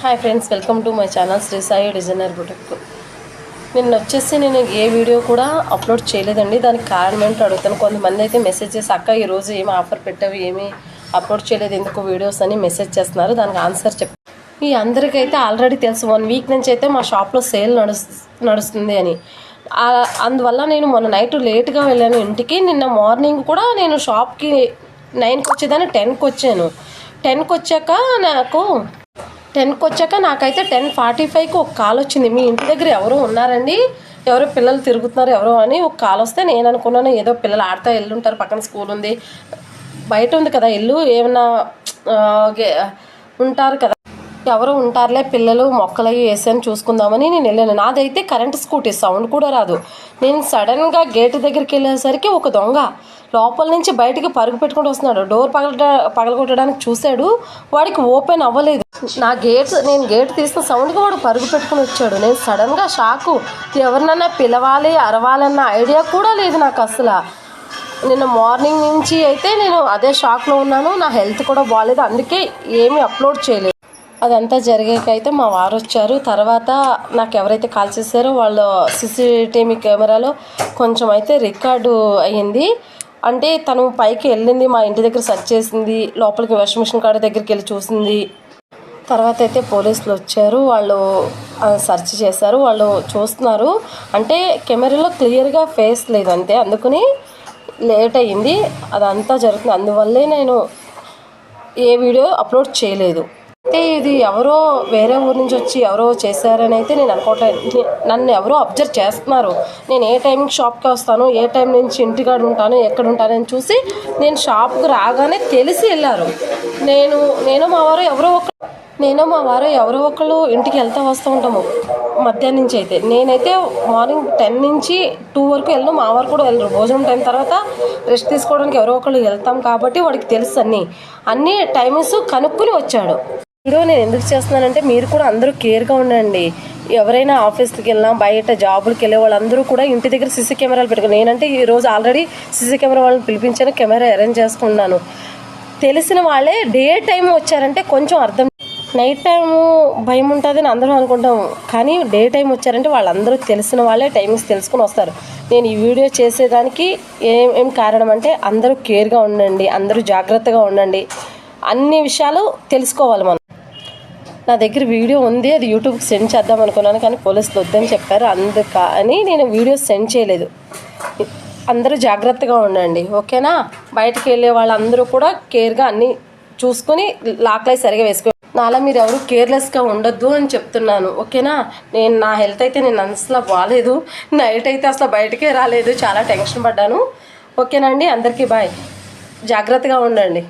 Hi friends welcome to my channel Shri Sai designer boutique నిన్న వచ్చేసి నేను ఏ video కూడా అప్లోడ్ చేయలేదండి. దానికి కారణం ఏంటో అడుగుతాను. కొంతమంది అయితే మెసేజ్ చేసి అక్క ఈరోజు ఏమి ఆఫర్ పెట్టావు? ఏమి అప్లోడ్ చేయలేదు? ఎందుకు వీడియోస్ అని మెసేజ్ చేస్తున్నారు. దానికి ఆన్సర్ చెప్. ఈ అందరికైతే ఆల్రెడీ తెలుసు. వన్ వీక్ నుంచి అయితే మా షాప్లో సేల్ నడుస్ నడుస్తుంది అని. అందువల్ల నేను మొన్న నైట్ లేట్గా వెళ్ళాను ఇంటికి. నిన్న మార్నింగ్ కూడా నేను షాప్కి నైన్కి వచ్చేదాన్ని టెన్కి వచ్చాను. టెన్కి వచ్చాక నాకు టెన్కి వచ్చాక నాకైతే టెన్ ఫార్టీ ఫైవ్కి ఒక కాల్ వచ్చింది. మీ ఇంటి దగ్గర ఎవరో ఉన్నారండి? ఎవరో పిల్లలు తిరుగుతున్నారు ఎవరో అని ఒక కాల్ వస్తే నేను అనుకున్నాను ఏదో పిల్లలు ఆడుతూ వెళ్ళుంటారు పక్కన స్కూల్ ఉంది. బయట ఉంది కదా ఇల్లు ఏమన్నా ఉంటారు కదా. ఎవరో ఉంటారులే పిల్లలు మొక్కలు అవి వేసాను చూసుకుందామని నేను వెళ్ళాను. నాదైతే కరెంట్ స్కూటీ సౌండ్ కూడా రాదు. నేను సడన్గా గేట్ దగ్గరికి వెళ్ళేసరికి ఒక దొంగ లోపల నుంచి బయటికి పరుగు పెట్టుకుంటూ వస్తున్నాడు. డోర్ పగల పగలగొట్టడానికి చూశాడు. వాడికి ఓపెన్ అవ్వలేదు. నా గేట్ నేను గేట్ తీసిన సౌండ్కి వాడు పరుగు పెట్టుకుని వచ్చాడు. నేను సడన్గా షాకు ఎవరినన్నా పిలవాలి అరవాలన్న ఐడియా కూడా లేదు నాకు అసలు. నిన్న మార్నింగ్ నుంచి అయితే నేను అదే షాక్లో ఉన్నాను. నా హెల్త్ కూడా బాగాలేదు అందుకే ఏమీ అప్లోడ్ చేయలేదు. అదంతా జరిగాకైతే మా వారు వచ్చారు. తర్వాత నాకు ఎవరైతే కాల్ చేశారో వాళ్ళ సీసీటీవీ కెమెరాలో కొంచెం అయితే రికార్డు అయ్యింది. అంటే తను పైకి వెళ్ళింది మా ఇంటి దగ్గర సెర్చ్ చేసింది లోపలికి వాషింగ్ మిషన్ కాడ దగ్గరికి వెళ్ళి చూసింది. తర్వాత అయితే పోలీసులు వచ్చారు. వాళ్ళు సెర్చ్ చేశారు. వాళ్ళు చూస్తున్నారు. అంటే కెమెరాలో క్లియర్గా ఫేస్ లేదు అంతే. అందుకని లేట్ అయ్యింది. అదంతా జరుగుతుంది. అందువల్లే నేను ఏ వీడియో అప్లోడ్ చేయలేదు. అయితే ఇది ఎవరో వేరే ఊరు నుంచి వచ్చి ఎవరో చేశారని అయితే నేను అనుకోవట్లేదు. నన్ను ఎవరో అబ్జర్వ్ చేస్తున్నారు. నేను ఏ టైంకి షాప్కి వస్తాను ఏ టైం నుంచి ఇంటికాడ ఉంటాను ఎక్కడ ఉంటానని చూసి నేను షాప్కి రాగానే తెలిసి వెళ్ళారు. నేను నేను మా వారు ఎవరో ఒక నేను మా వారు ఎవరో ఒకళ్ళు ఇంటికి వెళ్తూ వస్తూ ఉంటాము మధ్యాహ్నం నుంచి అయితే. నేనైతే మార్నింగ్ టెన్ నుంచి టూ వరకు వెళ్ళను మా వారు కూడా వెళ్ళరు. భోజనం టైం తర్వాత రెస్ట్ తీసుకోవడానికి ఎవరో ఒకళ్ళు వెళ్తాం కాబట్టి వాడికి తెలుసు అన్నీ. అన్ని టైమింగ్స్ కనుక్కుని వచ్చాడు. వీడియో నేను ఎందుకు చేస్తున్నానంటే మీరు కూడా అందరూ కేర్గా ఉండండి. ఎవరైనా ఆఫీస్కి వెళ్ళినా బయట జాబులకి వెళ్ళే వాళ్ళందరూ కూడా ఇంటి దగ్గర సీసీ కెమెరాలు పెట్టుకుని నేనంటే ఈ రోజు ఆల్రెడీ సీసీ కెమెరా వాళ్ళని పిలిపించాను కెమెరా అరేంజ్ చేసుకున్నాను తెలిసిన వాళ్ళే డే టైం వచ్చారంటే కొంచెం అర్థం నైట్ టైము భయం ఉంటుందని అందరం అనుకుంటాం కానీ డే టైం వచ్చారంటే వాళ్ళందరూ తెలిసిన వాళ్ళే టైమింగ్స్ తెలుసుకుని వస్తారు. నేను ఈ వీడియో చేసేదానికి ఏం ఏం కారణం అంటే అందరూ కేర్గా ఉండండి అందరూ జాగ్రత్తగా ఉండండి. అన్ని విషయాలు తెలుసుకోవాలి మనం. నా దగ్గర వీడియో ఉంది అది యూట్యూబ్కి సెండ్ చేద్దాం అనుకున్నాను కానీ పోలీసులు వద్దని చెప్పారు. అందుక అని నేను వీడియో సెండ్ చేయలేదు. అందరూ జాగ్రత్తగా ఉండండి ఓకేనా? బయటకు వెళ్ళే వాళ్ళందరూ కూడా కేర్గా అన్నీ చూసుకొని లాక్లై సరిగా వేసుకో నాలా మీరు ఎవరు కేర్లెస్గా ఉండొద్దు అని చెప్తున్నాను ఓకేనా? నేను నా హెల్త్ అయితే నేను అసలు బాగాలేదు నైట్ అయితే అసలు బయటకే రాలేదు. చాలా టెన్షన్ పడ్డాను. ఓకేనా అండి? అందరికీ బాయ్ జాగ్రత్తగా ఉండండి.